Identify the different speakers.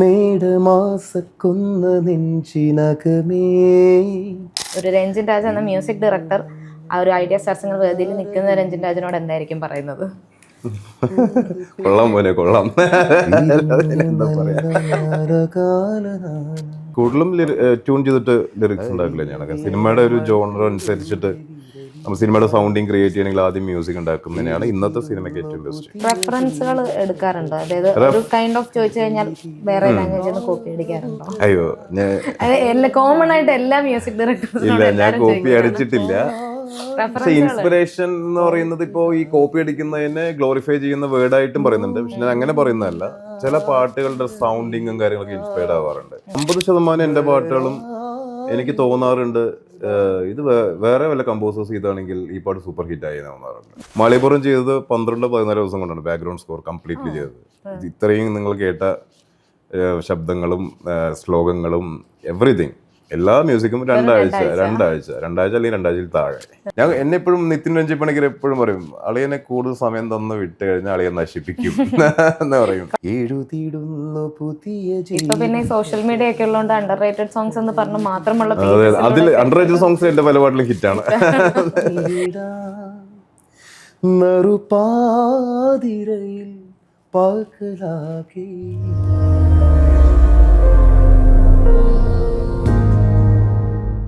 Speaker 1: മേടമാസക്കുന്ന നെഞ്ചിനകമേ.
Speaker 2: ഒരു രഞ്ജിൻ രാജ എന്ന music director ആ ഒരു ഐഡിയ സ്റ്റാർ സിംഗർ വേദിയിൽ നിൽക്കുന്ന രഞ്ജിൻ രാജനോട് എന്തായിരിക്കും പറയുന്നത്?
Speaker 3: കൊള്ളാം പോലെ കൊള്ളാം. കൂടുതലും ട്യൂൺ ചെയ്തിട്ട് ലിറിക്സ് ഉണ്ടാക്കില്ല ഞാൻ സിനിമയുടെ ഒരു ജോണർ അനുസരിച്ചിട്ട് നമ്മൾ സിനിമയുടെ സൗണ്ടിങ് ക്രിയേറ്റ് ചെയ്യണമെങ്കിൽ ആദ്യം മ്യൂസിക് ഉണ്ടാക്കുന്നതിനാണ് ഇന്നത്തെ സിനിമയ്ക്ക് ഏറ്റവും ബെസ്റ്റ്
Speaker 2: റെഫറൻസുകൾ എടുക്കാറുണ്ടോ? അതായത് ഒരു കൈൻഡ് ഓഫ് ചോദിച്ചു കഴിഞ്ഞാൽ വേറെ ലാംഗ്വേജിൽ നിന്ന് കോപ്പി അടിക്കാറുണ്ടോ?
Speaker 3: അയ്യോ ഞാൻ
Speaker 2: കോമൺ ആയിട്ട് എല്ലാ മ്യൂസിക് ഡയറക്ടേഴ്സും
Speaker 3: ഇല്ല ഞാൻ കോപ്പി അടിച്ചിട്ടില്ല. പക്ഷെ ഇൻസ്പിറേഷൻ എന്ന് പറയുന്നത് ഇപ്പോ ഈ കോപ്പി അടിക്കുന്നതിനെ ഗ്ലോറിഫൈ ചെയ്യുന്ന വേർഡ് വേർഡായിട്ടും പറയുന്നുണ്ട്. പക്ഷെ ഞാൻ അങ്ങനെ പറയുന്നതല്ല. ചില പാട്ടുകളുടെ സൗണ്ടിങ്ങും കാര്യങ്ങളൊക്കെ ഇൻസ്പയർഡ് ആവാറുണ്ട്. അമ്പത് ശതമാനം എന്റെ പാട്ടുകളും എനിക്ക് തോന്നാറുണ്ട് ഇത് വേറെ വല്ല കമ്പോസേഴ്സ് ചെയ്താണെങ്കിൽ ഈ പാട്ട് സൂപ്പർ ഹിറ്റ് ആയി തോന്നാറുണ്ട്. മലപ്പുറം ചെയ്തത് പന്ത്രണ്ട് പതിനാല് ദിവസം കൊണ്ടാണ് ബാക്ക്ഗ്രൗണ്ട് സ്കോർ കംപ്ലീറ്റ്ലി ചെയ്തത്. ഇത് ഇത്രയും നിങ്ങൾ കേട്ട ശബ്ദങ്ങളും ശ്ലോകങ്ങളും എവറിഥിങ് എല്ലാ മ്യൂസിക്കും രണ്ടാഴ്ച രണ്ടാഴ്ച? രണ്ടാഴ്ച. അല്ലെങ്കിൽ രണ്ടാഴ്ചയിൽ താഴെ. ഞാൻ എന്നെ എപ്പോഴും നിത്യൻ രഞ്ജി പണിക്കർ എപ്പോഴും പറയും അളിയനെ കൂടുതൽ സമയം തന്ന് വിട്ട് കഴിഞ്ഞാൽ അളിയെ നശിപ്പിക്കും. എന്ന് പറയും.
Speaker 1: എഴുതിയിടുന്നു പുതിയ
Speaker 2: ഇപ്പൊ പിന്നെ സോഷ്യൽ മീഡിയ ഒക്കെ ഉള്ളതുകൊണ്ട് അണ്ടർ റേറ്റഡ് സോങ്സ് എന്ന് പറഞ്ഞ് മാത്രമുള്ള
Speaker 3: അതെ അതിൽ അണ്ടർ റേറ്റഡ് സോങ്സ് എന്റെ പല പാട്ടിലും ഹിറ്റാണ്
Speaker 1: നറുപാതിരയിൽ പകലാകെ